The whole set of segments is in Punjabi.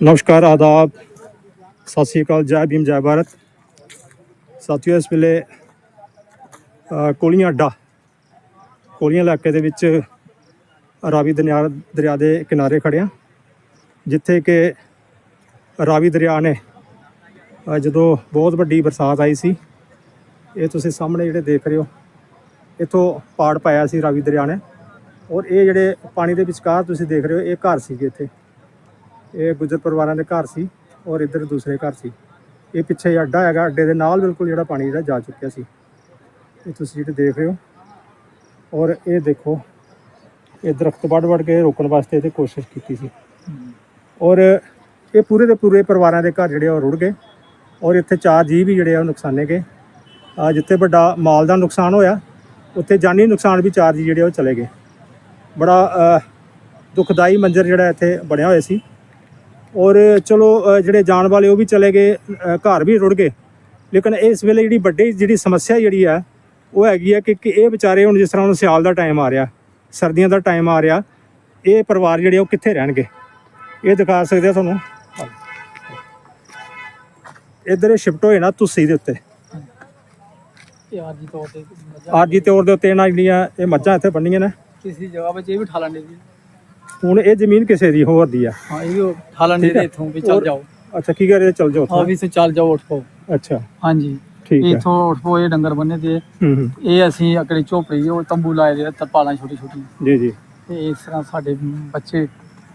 ਨਮਸਕਾਰ ਆਦਾਬ ਸਤਿ ਸ੍ਰੀ ਅਕਾਲ ਜੈ ਭੀਮ ਜੈ ਭਾਰਤ ਸਾਥੀਓ ਇਸ ਵੇਲੇ ਕੋਲੀਆਂ ਅੱਡਾ ਕੋਲੀਆਂ ਇਲਾਕੇ ਦੇ ਵਿੱਚ ਰਾਵੀ ਦਰਿਆ ਦਰਿਆ ਦੇ ਕਿਨਾਰੇ ਖੜਿਆ ਜਿੱਥੇ ਕਿ ਰਾਵੀ ਦਰਿਆ ਨੇ ਜਦੋਂ ਬਹੁਤ ਵੱਡੀ ਬਰਸਾਤ ਆਈ ਸੀ ਇਹ ਤੁਸੀਂ ਸਾਹਮਣੇ ਜਿਹੜੇ ਦੇਖ ਰਹੇ ਹੋ ਇਥੋਂ ਪਾੜ ਪਾਇਆ ਸੀ ਰਾਵੀ ਦਰਿਆ ਨੇ ਔਰ ਇਹ ਜਿਹੜੇ ਪਾਣੀ ਦੇ ਵਿਚਕਾਰ ਤੁਸੀਂ ਦੇਖ ਰਹੇ ਹੋ ਇਹ ਘਰ ਸੀਗੇ ਇੱਥੇ ਇਹ ਗੁੱਜਰ ਪਰਿਵਾਰਾਂ ਦੇ ਘਰ ਸੀ ਔਰ ਇੱਧਰ ਦੂਸਰੇ ਘਰ ਸੀ। ਇਹ ਪਿੱਛੇ ਅੱਡਾ ਹੈਗਾ ਅੱਡੇ ਦੇ ਨਾਲ ਬਿਲਕੁਲ ਜਿਹੜਾ ਪਾਣੀ ਜਿਹੜਾ ਜਾ ਚੁੱਕਿਆ ਸੀ। ਇਹ ਤੁਸੀਂ ਜਿਹੜੇ ਦੇਖ ਰਹੇ ਹੋ ਔਰ ਇਹ ਦੇਖੋ ਇਹ ਦਰਖਤ ਵੱਢ ਵੱਢ ਕੇ ਰੋਕਣ ਵਾਸਤੇ ਤੇ ਕੋਸ਼ਿਸ਼ ਕੀਤੀ ਸੀ। ਔਰ ਇਹ ਪੂਰੇ ਦੇ ਪੂਰੇ ਪਰਿਵਾਰਾਂ ਦੇ ਘਰ ਜਿਹੜੇ ਆ ਉਹ ਰੁੜ ਗਏ ਔਰ ਇੱਥੇ ਚਾਰ ਜੀਵ ਵੀ ਜਿਹੜੇ ਆ ਉਹ ਨੁਕਸਾਨੇ ਗਏ। ਆ ਜਿੱਥੇ ਵੱਡਾ ਮਾਲ ਦਾ ਨੁਕਸਾਨ ਹੋਇਆ ਉੱਥੇ ਜਾਨੀ ਨੁਕਸਾਨ ਵੀ ਚਾਰ ਜੀ ਜਿਹੜੇ ਉਹ ਚਲੇ ਗਏ। ਬੜਾ ਅ, ਦੁਖਦਾਈ ਮੰਜ਼ਰ ਜਿਹੜਾ ਇੱਥੇ ਬਣਿਆ ਹੋਇਆ ਸੀ। ਔਰ ਚਲੋ ਜਿਹੜੇ ਜਾਣ ਵਾਲੇ ਉਹ ਵੀ ਚਲੇ ਗਏ ਘਰ ਵੀ ਰੁੜ ਗਏ। ਲੇਕਿਨ ਇਸ ਵੇਲੇ ਜਿਹੜੀ ਵੱਡੀ ਜਿਹੜੀ ਸਮੱਸਿਆ ਜਿਹੜੀ ਆ ਉਹ ਹੈਗੀ ਆ ਕਿ ਇਹ ਵਿਚਾਰੇ ਹੁਣ ਜਿਸ ਤਰ੍ਹਾਂ ਹੁਣ ਸਿਆਲ ਦਾ ਟਾਈਮ ਆ ਰਿਹਾ ਸਰਦੀਆਂ ਦਾ ਟਾਈਮ ਆ ਰਿਹਾ ਇਹ ਪਰਿਵਾਰ ਜਿਹੜੇ ਉਹ ਕਿੱਥੇ ਰਹਿਣਗੇ? ਇਹ ਦਿਖਾ ਸਕਦੇ ਆ ਤੁਹਾਨੂੰ। ਇੱਧਰ ਇਹ ਸ਼ਿਫਟ ਹੋਏ ਨਾ ਤੁਸੀਂ ਦੇ ਉੱਤੇ। ਆਜੀ ਤੌਰ ਤੇ ਆਰਜੀ ਤੌਰ ਦੇ ਉੱਤੇ ਇਹਨਾਂ ਜਿਹੜੀਆਂ ਇਹ ਮੱਝਾਂ ਇੱਥੇ ਬੰਨੀਆਂ ਨੇ। ਕਿਸੇ ਜਗ੍ਹਾ ਵਿੱਚ ਇਹ ਵੀ ਠਾ ਲੈਂਦੇ ਜੀ। ਹੁਣ ਇਹ ਜ਼ਮੀਨ ਕਿਸੇ ਦੀ ਹੋਰ ਦੀ ਆ। ਹਾਂ ਇਹ ਵੀ ਠਾ ਲੈਂਦੇ ਠੀਕ ਹੈ। ਤੇ ਇੱਥੋਂ ਵੀ ਚੱਲ ਜਾਓ। ਅੱਛਾ ਕੀ ਕਰ ਚੱਲ ਜਾਓ ਹਾਂ ਉੱਥੇ ਵੀ ਸੇ ਚੱਲ ਜਾਓ ਉੱਠੋ। ਅੱਛਾ। ਹਾਂਜੀ। ਠੀਕ ਹੈ ਇੱਥੋਂ ਉੱਠੋ ਇਹ ਡੰਗਰ ਬੰਨੇ ਤੇ। ਇਹ ਅਸੀਂ ਅਕੜੀ ਝੋਪੜੀ ਉਹ ਤੰਬੂ ਲਾਏ ਦੇ ਤਰਪਾਲਾਂ ਛੋਟੀ ਛੋਟੀ ਜੀ ਜੀ। ਤੇ ਇਸ ਤਰ੍ਹਾਂ ਸਾਡੇ ਬੱਚੇ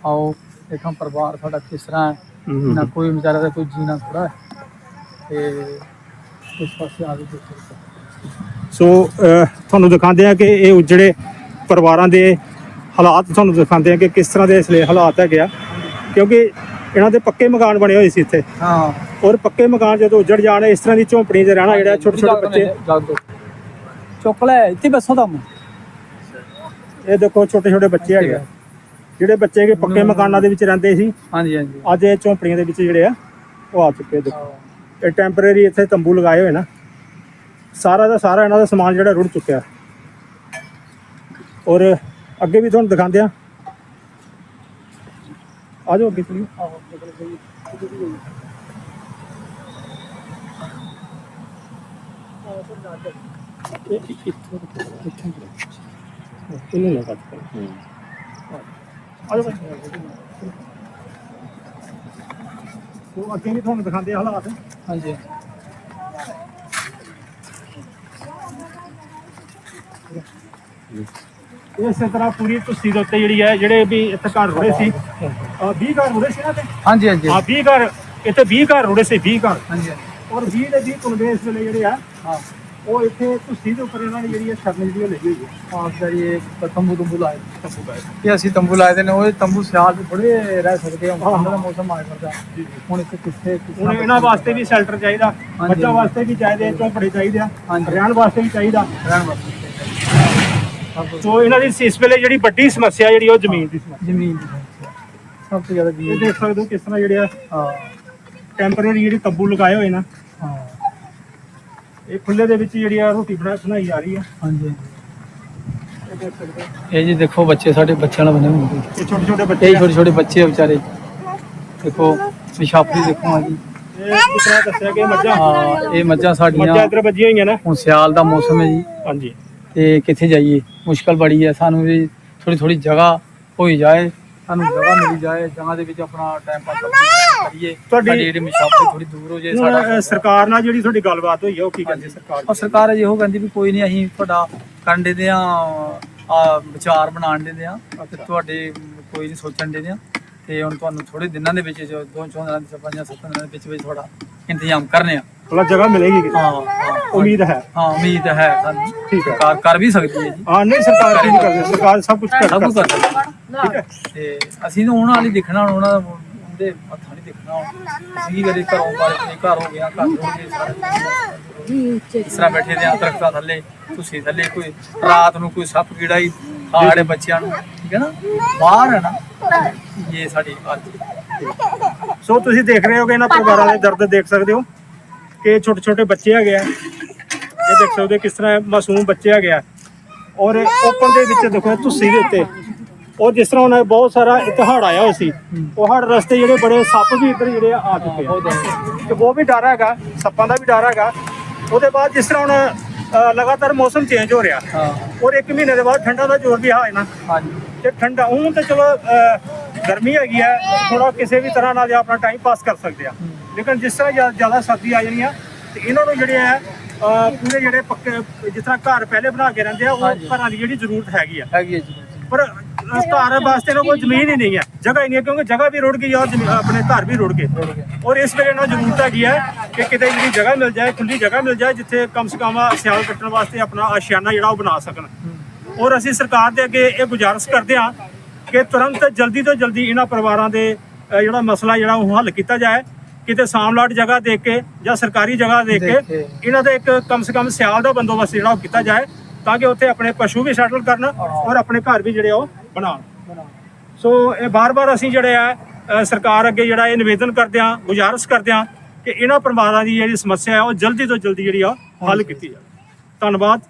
ਆਓ ਦੇਖਾਂ ਪਰਿਵਾਰ ਸਾਡਾ ਕਿਸ ਤਰ੍ਹਾਂ ਹੈ। ਨਾ। ਕੋਈ ਵਿਚਾਰਾ ਦਾ ਕੋਈ ਜੀਣਾ ਥੋੜਾ ਹੈ। ਤੇ ਇਸ ਪਾਸੇ ਆ ਕੇ ਦੇਖੋ। ਸੋ ਤੁਹਾਨੂੰ ਦਿਖਾਉਂਦੇ ਆ ਕਿ ਇਹ ਉਜੜੇ ਪਰਿਵਾਰਾਂ ਦੇ ਹਾਲਾਤ ਤੁਹਾਨੂੰ ਦਿਖਾਉਂਦੇ ਆ ਕਿ ਕਿਸ ਤਰ੍ਹਾਂ ਦੇ ਇਸ ਲਈ ਹਾਲਾਤ ਹੈਗੇ ਆ। ਕਿਉਂਕਿ ਇਹਨਾਂ ਦੇ ਪੱਕੇ ਮਕਾਨ ਬਣੇ ਹੋਏ ਸੀ ਇੱਥੇ। ਹਾਂ। ਔਰ ਪੱਕੇ ਮਕਾਨ ਜਦੋਂ ਉਜੜ ਜਾਣ ਇਸ ਤਰ੍ਹਾਂ ਦੀ ਝੌਂਪੜੀਆਂ 'ਚ ਰਹਿਣਾ ਜਿਹੜਾ ਛੋਟੇ ਛੋਟੇ ਬੱਚੇ ਚੁੱਕ ਲੈ ਇੱਥੇ ਬੈਠੋ ਤਾਂ ਇਹ ਦੇਖੋ ਛੋਟੇ ਛੋਟੇ ਬੱਚੇ ਹੈਗੇ ਆ। ਜਿਹੜੇ ਬੱਚੇ ਕਿ ਪੱਕੇ ਮਕਾਨਾਂ ਦੇ ਵਿੱਚ ਰਹਿੰਦੇ ਸੀ। ਹਾਂਜੀ ਹਾਂਜੀ। ਅੱਜ ਇਹ ਝੌਂਪੜੀਆਂ ਦੇ ਵਿੱਚ ਜਿਹੜੇ ਆ ਉਹ ਆ ਚੁੱਕੇ ਦੇਖੋ। ਇਹ ਟੈਂਪਰੇਰੀ ਇੱਥੇ ਤੰਬੂ ਲਗਾਏ ਹੋਏ ਨਾ। ਸਾਰਾ ਦਾ ਸਾਰਾ ਇਹਨਾਂ ਦਾ ਸਮਾਨ ਜਿਹੜਾ ਰੁੜ ਚੁੱਕਿਆ। ਔਰ ਅੱਗੇ ਵੀ ਤੁਹਾਨੂੰ ਦਿਖਾਉਂਦੇ ਆ ਆ ਜਾਓ ਅੱਗੇ ਚਲੀਏ। ਇਹਨੂੰ ਨਾ ਕੱਟ ਕਰ ਆ ਜਾਓ। ਉਹ ਅੱਗੇ ਵੀ ਤੁਹਾਨੂੰ ਦਿਖਾਉਂਦੇ ਆ ਹਾਲਾਤ। ਹਾਂਜੀ। ਇਸੇ ਤਰ੍ਹਾਂ ਪੂਰੀ ਤੁਸੀਂ ਦੇ ਉੱਤੇ ਜਿਹੜੀ ਹੈ ਜਿਹੜੇ ਵੀ ਇੱਥੇ ਘਰ ਰੁੜੇ ਸੀ 20 ਘਰ ਰੁੜੇ ਸੀ ਨਾ ਤੇ ਹਾਂਜੀ ਹਾਂਜੀ। ਹਾਂ 20 ਘਰ ਇੱਥੇ 20 ਘਰ ਰੁੜੇ ਸੀ 20 ਘਰ। ਹਾਂਜੀ ਔਰ 20 ਦੇ 20 ਕੁਲਵੇ ਇਸ ਵੇਲੇ ਜਿਹੜੇ ਆ ਹਾਂ। ਉਹ ਇੱਥੇ ਤੁਸੀਂ ਦੇ ਉੱਪਰ ਇਹਨਾਂ ਨੇ ਜਿਹੜੀ ਹੈ ਸ਼ਰਨ ਜਿਹੜੀ ਉਹ ਹੋਈ ਹੈ। ਆਪ ਜਿਹੜੀ ਇਹ ਤੰਬੂ ਤੰਬੂ ਲਾਏ। ਇਹ ਅਸੀਂ ਤੰਬੂ ਲਾਏ ਦੇ ਨੇ ਉਹ ਤੰਬੂ ਸਿਆਲ ਵੀ ਥੋੜੇ ਰਹਿ ਸਕਦੇ ਹਾਂ ਠੰਡ ਦਾ ਮੌਸਮ ਆਇਆ ਕਰਦਾ ਹੁਣ ਇੱਥੇ ਕਿੱਥੇ ਕਿਸ ਹੁਣ ਇਹਨਾਂ ਵਾਸਤੇ ਵੀ ਸ਼ੈਲਟਰ ਚਾਹੀਦਾ। ਬੱਚਾ ਵਾਸਤੇ ਵੀ ਚਾਹੀਦੇ ਝੌਂਪੜੇ ਚਾਹੀਦੇ ਆ ਹਾਂਜੀ। ਰਹਿਣ ਵਾਸਤੇ ਵੀ ਚਾਹੀਦਾ। ਰਹਿਣ ਵਾਸਤੇ ਸੋ ਇਹਨਾਂ ਦੀ ਇਸ ਵੇਲੇ ਜਿਹੜੀ ਵੱਡੀ ਸਮੱਸਿਆ ਜਿਹੜੀ ਉਹ ਜ਼ਮੀਨ ਦੀ ਸਮੱਸਿਆ। ਜ਼ਮੀਨ ਦੀ ਸਮੱਸਿਆ। ਸਭ ਤੋਂ ਜ਼ਿਆਦਾ ਇਹ ਜ਼ਮੀਨ ਦੇਖ ਸਕਦੇ ਹੋ ਕਿਸ ਤਰ੍ਹਾਂ ਜਿਹੜੇ ਆ ਹਾਂ। ਟੈਂਪਰੇਰੀ ਜਿਹੜੀ ਤੰਬੂ ਲਗਾਏ ਹੋਏ ਨਾ ਹਾਂ। ਇਹ ਖੁੱਲੇ ਦੇ ਵਿੱਚ ਜਿਹੜੀ ਆ ਰੋਟੀ ਬਣਾ ਬਣਾਈ ਜਾ ਰਹੀ ਆ। ਹਾਂਜੀ ਇਹ ਦੇਖ ਸਕਦੇ ਹੋ। ਇਹ ਜੀ ਦੇਖੋ ਬੱਚੇ ਸਾਡੇ ਬੱਚਿਆਂ ਨਾਲ ਬਣੇ ਹੁੰਦੇ ਇਹ ਛੋਟੇ ਛੋਟੇ ਬੱਚੇ ਇਹ ਆ। ਛੋਟੇ ਛੋਟੇ ਬੱਚੇ ਆ ਵਿਚਾਰੇ। ਦੇਖੋ ਪਿਸ਼ਾਪੀ ਦੇਖੋ ਆ ਜੀ। ਇਹ ਕਿਸ ਤਰ੍ਹਾਂ ਦੱਸਿਆ ਕਿ ਇਹ ਮੱਝਾਂ। ਹਾਂ ਇਹ ਮੱਝਾਂ ਮੱਝਾਂ ਸਾਡੀਆਂ ਇੱਧਰ ਵੱਜੀਆਂ ਹੋਈਆਂ ਨਾ। ਹੁਣ ਸਿਆਲ ਦਾ ਮੌਸਮ ਹੈ ਜੀ। ਹਾਂਜੀ। ਤੇ ਕਿੱਥੇ ਜਾਈਏ? ਮੁਸ਼ਕਲ ਬੜੀ ਹੈ ਸਾਨੂੰ ਵੀ ਥੋੜੀ ਥੋੜੀ ਜਗ੍ਹਾ ਹੋਈ ਜਾਏ। ਸਾਨੂੰ ਜਗ੍ਹਾ ਮਿਲੀ ਜਾਏ। ਜਗ੍ਹਾ ਦੇ ਵਿੱਚ ਆਪਣਾ ਟਾਈਮ ਪਾਸ ਕਰੀਏ ਤੁਹਾਡੀ- ਜਿਹੜੀ ਮਸ਼ਾਪੇ ਥੋੜੀ ਦੂਰ ਹੋ ਜਾਏ ਸਾਡਾ ਸਰਕਾਰ ਨਾਲ ਜਿਹੜੀ ਤੁਹਾਡੀ ਗੱਲਬਾਤ ਹੋਈ ਹੈ ਉਹ ਕੀ ਕਹਿੰਦੀ ਸਰਕਾਰ ਔਰ ਸਰਕਾਰ ਇਹੋ ਕਹਿੰਦੀ ਵੀ ਕੋਈ ਨਹੀਂ ਅਸੀਂ ਤੁਹਾਡਾ ਕਰਨ ਦੇ ਆ ਵਿਚਾਰ ਬਣਾਉਣ ਦੇ ਆ ਤੇ ਤੁਹਾਡੇ ਕੋਈ ਨਹੀਂ ਸੋਚਣ ਦੇ ਆ ਤੇ ਹੁਣ ਤੁਹਾਨੂੰ ਥੋੜੇ ਦਿਨਾਂ ਦੇ ਵਿੱਚ ਜੋ ਦੋ ਚੌਂ ਦਿਨਾਂ ਦੇ ਵਿੱਚ, ਪੰਜਾਂ ਸੱਤਾਂ ਦਿਨਾਂ ਦੇ ਵਿੱਚ ਵਿੱਚ ਥੋੜਾ ਇੰਤਜ਼ਾਮ ਕਰਨੇ ਆ। ਥੋੜਾ ਜਗ੍ਹਾ ਮਿਲੇਗੀ ਕਿਤੇ। ਹਾਂ ਹਾਂ ਉਮੀਦ ਹੈ। ਹਾਂ ਉਮੀਦ ਹੈ ਸਾਨੂੰ ਠੀਕ ਹੈ। ਸਰਕਾਰ ਕਰ ਵੀ ਸਕਦੀ ਹੈ ਜੀ। ਹਾਂ ਨਹੀਂ ਸਰਕਾਰ ਕੀ ਨਹੀਂ ਕਰਦੀ ਸਰਕਾਰ ਸਭ ਕੁਝ ਕਰ ਕੁਝ ਸਕਦੀ ਹੈ। ਤੇ ਅਸੀਂ ਤਾਂ ਉਹਨਾਂ ਵਾਲੀ ਦੇਖਣਾ ਹੁਣ ਉਹਨਾਂ ਦਾ ਉਹਦੇ ਮੱਥਾ ਨਹੀਂ ਦੇਖਣਾ ਹੁਣ। ਅਸੀਂ ਕੀ ਘਰੋਂ ਬਾਹਰ ਆਪਣੇ ਘਰ ਹੋ ਗਿਆ ਘਰ ਹੋ ਗਏ ਸਾਰੇ। ਇਸ ਤਰ੍ਹਾਂ ਬੈਠੇ ਦੇ ਆ ਦਰਖਤਾਂ ਥੱਲੇ, ਤੁਸੀਂ ਥੱਲੇ ਕੋਈ ਰਾਤ ਨੂੰ ਕੋਈ ਸੱਪ, ਕੀੜਾ ਹੀ ਖਾੜੇ ਬੱਚਿਆਂ ਨੂੰ। ਠੀਕ ਹੈ ਨਾ? ਬਾਹਰ ਹੈ ਨਾ? ਇਹ ਸਾਡੀ ਅੱਜ ਸੋ ਤੁਸੀਂ ਦੇਖ ਰਹੇ ਹੋ ਕਿ ਇਹਨਾਂ ਪਰਿਵਾਰਾਂ ਦੇ ਦਰਦ, ਦੇਖ ਸਕਦੇ ਹੋ ਕਿ ਛੋਟੇ ਛੋਟੇ ਬੱਚੇ ਹੈਗੇ ਆ। ਇਹ ਦੇਖ ਸਕਦੇ ਹੋ ਕਿਸ ਤਰ੍ਹਾਂ ਮਾਸੂਮ ਬੱਚੇ ਹੈਗੇ ਆ। ਔਰ ਓਪਨ ਦੇ ਵਿੱਚ ਦੇਖੋ ਤੁਸੀਂ ਦੇ ਉੱਤੇ ਉਹ ਜਿਸ ਤਰ੍ਹਾਂ ਹੁਣ ਬਹੁਤ ਸਾਰਾ ਇਤਿਹਾੜ ਆਇਆ ਹੋਇਆ ਸੀ ਉਹ ਹੜ ਰਸਤੇ ਜਿਹੜੇ ਬੜੇ ਸੱਪ ਵੀ ਇੱਧਰ ਜਿਹੜੇ ਆ ਚੁੱਕੇ ਆ। ਤੇ ਉਹ ਵੀ ਡਰ ਹੈਗਾ ਸੱਪਾਂ ਦਾ ਵੀ ਡਰ ਹੈਗਾ। ਉਹਦੇ ਬਾਅਦ ਜਿਸ ਤਰ੍ਹਾਂ ਹੁਣ ਲਗਾਤਾਰ ਮੌਸਮ ਚੇਂਜ ਹੋ ਰਿਹਾ। ਹਾਂ। ਔਰ ਇੱਕ ਮਹੀਨੇ ਦੇ ਬਾਅਦ ਠੰਡਾ ਦਾ ਜ਼ੋਰ ਵੀ ਹੈ ਨਾ। ਹਾਂਜੀ। ਤੇ ਠੰਡਾ ਹੁਣ ਤੇ ਚਲੋ ਗਰਮੀ ਹੈਗੀ ਆ ਥੋੜਾ ਕਿਸੇ ਵੀ ਤਰ੍ਹਾਂ ਨਾਲ ਆਪਣਾ ਟਾਈਮ ਪਾਸ ਕਰ ਸਕਦੇ ਆ। ਲੇਕਿਨ ਜਿਸ ਤਰ੍ਹਾਂ ਜ਼ਿਆ- ਜ਼ਿਆਦਾ ਸਰਦੀ ਆ ਜਾਣੀ ਆ ਤੇ ਇਹਨਾਂ ਨੂੰ ਜਿਹੜੇ ਆ ਪੂਰੇ ਜਿਹੜੇ ਪੱਕੇ ਜਿਸ ਤਰ੍ਹਾਂ ਘਰ ਪਹਿਲੇ ਬਣਾ ਕੇ ਰਹਿੰਦੇ ਆ ਉਹ। ਘਰਾਂ ਦੀ ਜਿਹੜੀ ਜ਼ਰੂਰਤ ਹੈਗੀ ਆ। ਹੈਗੀ ਹੈ ਜੀ। ਪਰ ਘਰ ਵਾਸਤੇ ਨਾ ਕੋਈ ਜ਼ਮੀਨ ਹੀ ਨਹੀਂ ਹੈ ਜਗ੍ਹਾ ਹੀ ਨਹੀਂ ਹੈ ਕਿਉਂਕਿ ਜਗ੍ਹਾ ਵੀ ਰੁੜ ਗਈ ਔਰ ਜ਼ਮੀ- ਆਪਣੇ ਘਰ ਵੀ ਰੁੜ ਗਏ ਰੁੜ ਗਏ। ਔਰ ਇਸ ਵੇਲੇ ਨਾ ਜ਼ਰੂਰਤ ਹੈਗੀ ਹੈ ਕਿ ਕਿਤੇ ਜਿਹੜੀ ਜਗ੍ਹਾ ਮਿਲ ਜਾਏ ਖੁੱਲੀ ਜਗ੍ਹਾ ਮਿਲ ਜਾਏ ਜਿੱਥੇ ਕਮ ਸੇ ਕਮ ਸਿਆਲ ਕੱਟਣ ਵਾਸਤੇ ਆਪਣਾ ਆਸ਼ਿਆਨਾ ਜਿਹੜਾ ਉਹ ਬਣਾ ਸਕਣ ਔਰ ਅਸੀਂ ਸਰਕਾਰ ਦੇ ਅੱਗੇ ਇਹ ਗੁਜ਼ਾਰਿਸ਼ ਕਰਦੇ ਹਾਂ ਕਿ ਤੁਰੰਤ ਜਲਦੀ ਤੋਂ ਜਲਦੀ ਇਹਨਾਂ ਪਰਿਵਾਰਾਂ ਦੇ ਜਿਹੜਾ ਮਸਲਾ ਜਿਹੜਾ ਉਹ ਹੱਲ ਕੀਤਾ ਜਾਏ ਕਿਤੇ ਸਾਮਲਾਟ ਜਗ੍ਹਾ ਦੇਖ ਕੇ ਜਾਂ ਸਰਕਾਰੀ ਜਗ੍ਹਾ ਦੇਖ ਕੇ। ਇਹਨਾਂ ਦਾ ਇੱਕ ਕਮ ਸੇ ਕਮ ਸਿਆਲ ਦਾ ਬੰਦੋਬਸਤ ਜਿਹੜਾ ਉਹ ਕੀਤਾ ਜਾਏ ਤਾਂ ਕਿ ਉੱਥੇ ਆਪਣੇ ਪਸ਼ੂ ਵੀ ਸੈਟਲ ਕਰਨ ਔਰ ਆਪਣੇ ਘਰ ਵੀ ਜਿਹੜੇ ਉਹ ਬਣਾਉਣ। ਸੋ ਇਹ ਬਾਰ-ਬਾਰ ਅਸੀਂ ਜਿਹੜੇ ਆ ਸਰਕਾਰ ਅੱਗੇ ਜਿਹੜਾ ਇਹ ਨਿਵੇਦਨ ਕਰਦੇ ਹਾਂ ਗੁਜ਼ਾਰਿਸ਼ ਕਰਦੇ ਹਾਂ ਕਿ ਇਹਨਾਂ ਪਰਿਵਾਰਾਂ ਦੀ ਜਿਹੜੀ ਸਮੱਸਿਆ ਹੈ ਉਹ ਜਲਦੀ ਤੋਂ ਜਲਦੀ ਜਿਹੜੀ ਆ ਹੱਲ ਕੀਤੀ ਜਾਵੇ। ਧੰਨਵਾਦ।